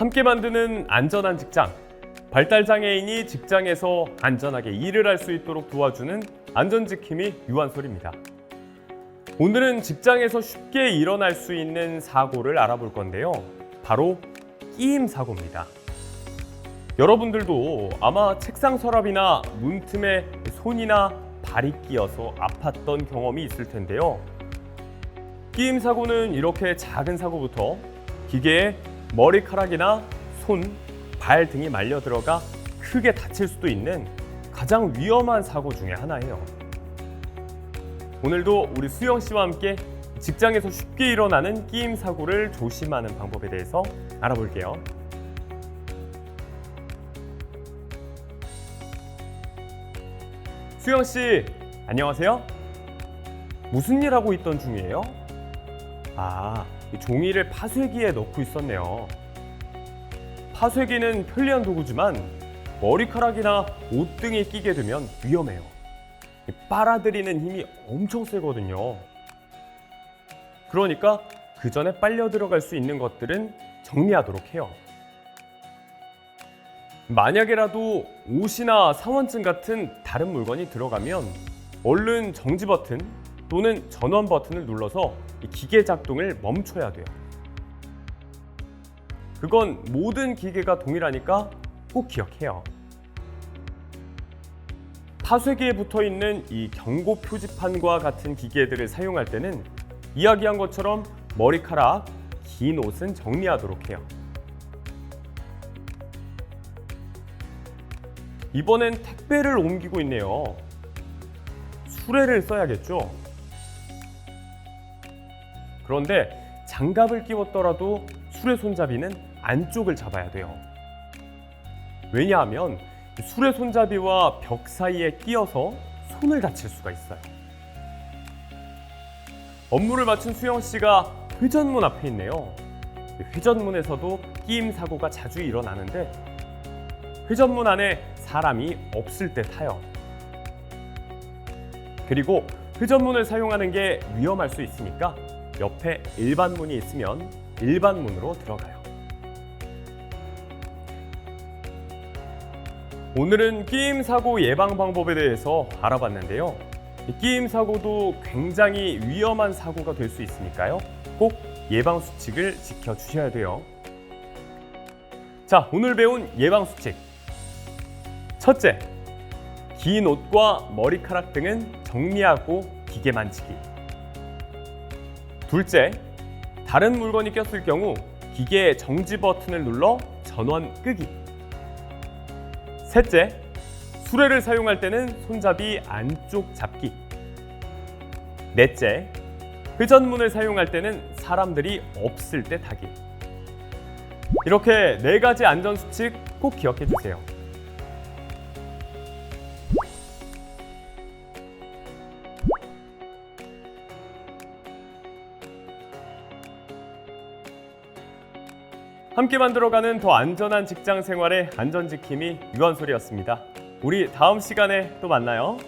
함께 만드는 안전한 직장. 발달 장애인이 직장에서 안전하게 일을 할 수 있도록 도와주는 안전지킴이 유한솔입니다. 오늘은 직장에서 쉽게 일어날 수 있는 사고를 알아볼 건데요. 바로 끼임 사고입니다. 여러분들도 아마 책상 서랍이나 문틈에 손이나 발이 끼어서 아팠던 경험이 있을 텐데요. 끼임 사고는 이렇게 작은 사고부터 기계에 머리카락이나 손, 발 등이 말려 들어가 크게 다칠 수도 있는 가장 위험한 사고 중에 하나예요. 오늘도 우리 수영 씨와 함께 직장에서 쉽게 일어나는 끼임 사고를 조심하는 방법에 대해서 알아볼게요. 수영 씨, 안녕하세요. 무슨 일 하고 있던 중이에요? 아, 이 종이를 파쇄기에 넣고 있었네요. 파쇄기는 편리한 도구지만 머리카락이나 옷 등이 끼게 되면 위험해요. 이 빨아들이는 힘이 엄청 세거든요. 그러니까 그 전에 빨려 들어갈 수 있는 것들은 정리하도록 해요. 만약에라도 옷이나 사원증 같은 다른 물건이 들어가면 얼른 정지 버튼 또는 전원 버튼을 눌러서 이 기계 작동을 멈춰야 돼요. 그건 모든 기계가 동일하니까 꼭 기억해요. 파쇄기에 붙어 있는 이 경고 표지판과 같은 기계들을 사용할 때는 이야기한 것처럼 머리카락, 긴 옷은 정리하도록 해요. 이번엔 택배를 옮기고 있네요. 수레를 써야겠죠? 그런데 장갑을 끼웠더라도 수레 손잡이는 안쪽을 잡아야 돼요. 왜냐하면 수레 손잡이와 벽 사이에 끼어서 손을 다칠 수가 있어요. 업무를 마친 수영 씨가 회전문 앞에 있네요. 회전문에서도 끼임 사고가 자주 일어나는데 회전문 안에 사람이 없을 때 타요. 그리고 회전문을 사용하는 게 위험할 수 있으니까 옆에 일반 문이 있으면 일반 문으로 들어가요. 오늘은 끼임 사고 예방 방법에 대해서 알아봤는데요. 이 끼임 사고도 굉장히 위험한 사고가 될 수 있으니까요. 꼭 예방 수칙을 지켜 주셔야 돼요. 자, 오늘 배운 예방 수칙. 첫째, 긴 옷과 머리카락 등은 정리하고 기계 만지기. 둘째, 다른 물건이 꼈을 경우 기계의 정지 버튼을 눌러 전원 끄기. 셋째, 수레를 사용할 때는 손잡이 안쪽 잡기. 넷째, 회전문을 사용할 때는 사람들이 없을 때 타기. 이렇게 네 가지 안전 수칙 꼭 기억해 주세요. 함께 만들어가는 더 안전한 직장 생활의 안전지킴이 유한솔이었습니다. 우리 다음 시간에 또 만나요.